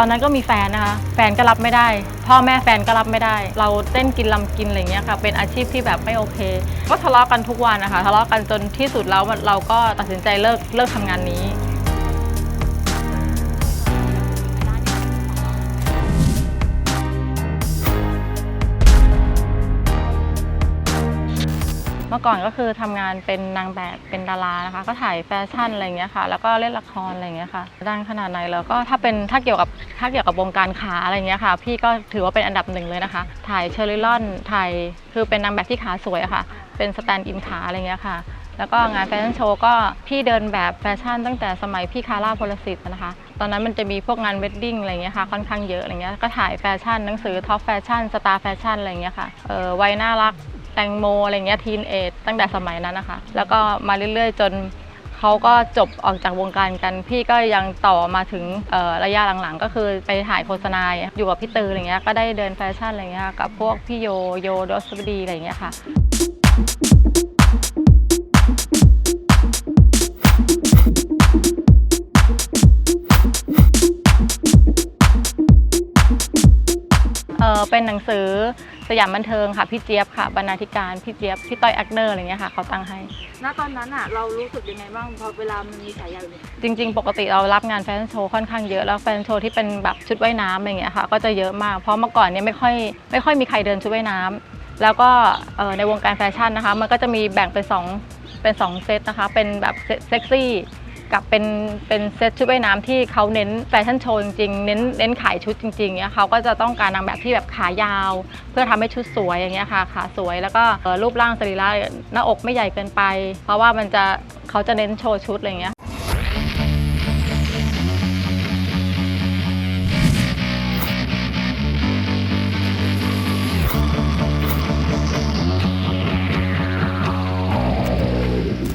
ตอนนั้นก็มีแฟนนะคะ แฟนก็รับไม่ได้ พ่อแม่แฟนก็รับไม่ได้ เราเต้นกินลำกินอะไรเงี้ยค่ะ เป็นอาชีพที่แบบไม่โอเค ก็ทะเลาะกันทุกวันนะคะ ทะเลาะกันจนที่สุดแล้วเราก็ตัดสินใจเลิกเลิกทำงานนี้ เมื่อก่อนก็คือทำงานเป็นนางแบบเป็นดารานะคะ ก็ถ่ายแฟชั่นอะไรเงี้ยค่ะ แล้วก็เล่นละครอะไรเงี้ยค่ะดังขนาดไหนแล้วก็ถ้าเป็นถ้าเกี่ยวกับถ้าเกี่ยวกับวงการขาอะไรเงี้ยค่ะ พี่ก็ถือว่าเป็นอันดับหนึ่งเลยนะคะ ถ่ายเชอริลอนถ่ายคือเป็นนางแบบที่ขาสวยอะค่ะ เป็นสแตนด์อินขาอะไรเงี้ยค่ะแล้วก็งานแฟชั่นโชว์ก็พี่เดินแบบแฟชั่นตั้งแต่สมัยพี่คาร่าพลสิทธิ์นะคะ ตอนนั้นมันจะมีพวกงานเวดดิ้งอะไรเงี้ยค่ะค่อนข้างเยอะอะไรเงี้ยก็ถ่ายแฟชั่นหนังสือท็อปแฟชั่นสตาร์แฟชั่นอะไรเงี้ยค่ะเออวัยน่ารัก ตงโมอะไรเงี้ยทีนเอจตั้งแต่สมัยนั้นนะคะ แล้วก็มาเรื่อยๆ จนเขาก็จบออกจากวงการกัน พี่ก็ยังต่อมาถึงระยะหลังๆ ก็คือไปถ่ายโฆษณาอยู่กับพี่ตืออะไรเงี้ยก็ได้เดินแฟชั่นอะไรเงี้ยกับพวกพี่โยโยดอสบดีอะไรเงี้ยค่ะเออเป็นหนังสือ สยามบันเทิงค่ะพี่เจี๊ยบค่ะบรรณาธิการพี่เจี๊ยบพี่ต้อยแอคเนอร์อะไรเงี้ยค่ะเขาตั้งให้ ณตอนนั้นอะเรารู้สึกยังไงบ้างพอเวลามันมีฉายาแบบนี้จริง ๆ ปกติเรารับงานแฟชั่นโชว์ค่อนข้างเยอะแล้วแฟชั่นโชว์ที่เป็นแบบชุดว่ายน้ำอะไรเงี้ยค่ะก็จะเยอะมากเพราะเมื่อก่อนเนี่ยไม่ค่อยไม่ค่อยมีใครเดินชุดว่ายน้ำแล้วก็เอ่อในวงการแฟชั่นนะคะมันก็จะมีแบ่งเป็นสองเป็นสองเซตนะคะเป็นแบบเซ็กซี่ กับเป็นเป็นเซตชุดว่ายน้ำที่เขาเน้นแฟชั่นโชว์จริงๆเน้นเน้นขายชุดจริงๆเนี่ยเขาก็จะต้องการนางแบบที่แบบขายาว เพื่อทำให้ชุดสวยอย่างเงี้ยค่ะขาสวยแล้วก็รูปร่างสรีระหน้าอกไม่ใหญ่เกินไป เพราะว่ามันจะเขาจะเน้นโชว์ชุดอะไรเงี้ย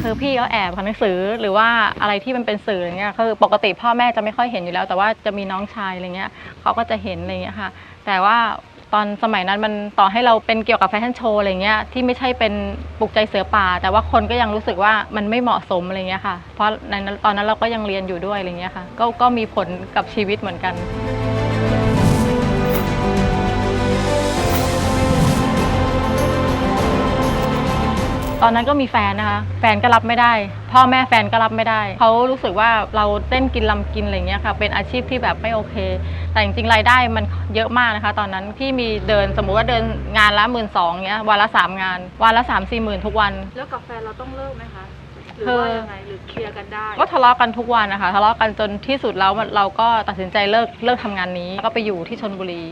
คือพี่เขาแอบค่ะหนังสือหรือว่าอะไรที่มันเป็นสื่ออย่างเงี้ยคือปกติพ่อแม่จะไม่ค่อยเห็นอยู่แล้ว แต่ว่าจะมีน้องชายอะไรเงี้ยเขาก็จะเห็นอะไรเงี้ยค่ะ แต่ว่าตอนสมัยนั้นมันต่อให้เราเป็นเกี่ยวกับแฟชั่นโชว์อะไรเงี้ยที่ไม่ใช่เป็นปลุกใจเสือป่า แต่ว่าคนก็ยังรู้สึกว่ามันไม่เหมาะสมอะไรเงี้ยค่ะ เพราะในตอนนั้นเราก็ยังเรียนอยู่ด้วยอะไรเงี้ยค่ะ ก็ก็มีผลกับชีวิตเหมือนกัน ตอนนั้นก็มีแฟนนะคะ แฟนก็รับไม่ได้ พ่อแม่แฟนก็รับไม่ได้ เขารู้สึกว่าเราเต้นกินลำกินอะไรเงี้ยค่ะ เป็นอาชีพที่แบบไม่โอเค แต่จริงๆรายได้มันเยอะมากนะคะ ตอนนั้นที่มีเดินสมมุติว่าเดินงานละหมื่นสองเงี้ย วันละสามงาน วันละสามสี่หมื่นทุกวัน แล้วกับแฟนเราต้องเลิกไหมคะหรือคือว่ายังไงหรือเคลียร์กันได้ ก็ทะเลาะกันทุกวันนะคะ ทะเลาะกันจนที่สุดแล้วเราก็ตัดสินใจเลิกเลิกทำงานนี้ ก็ไปอยู่ที่ชนบุรี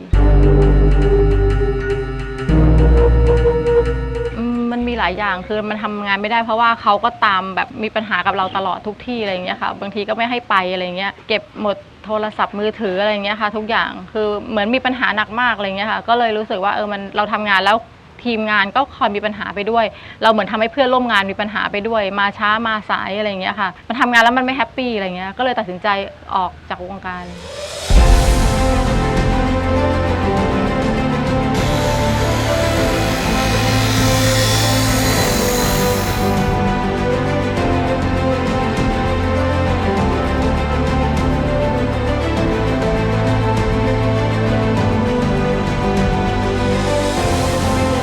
หลายอย่างคือมันทำงานไม่ได้เพราะว่าเขาก็ตามแบบมีปัญหากับเราตลอดทุกที่อะไรอย่างเงี้ยค่ะ บางทีก็ไม่ให้ไปอะไรเงี้ยเก็บหมดโทรศัพท์มือถืออะไรเงี้ยค่ะ ทุกอย่างคือเหมือนมีปัญหาหนักมากอะไรเงี้ยค่ะ ก็เลยรู้สึกว่าเออมันเราทำงานแล้วทีมงานก็คอยมีปัญหาไปด้วย เราเหมือนทำให้เพื่อนร่วมงานมีปัญหาไปด้วย มาช้ามาสายอะไรเงี้ยค่ะ มันทำงานแล้วมันไม่แฮปปี้อะไรเงี้ยก็เลยตัดสินใจออกจากวงการ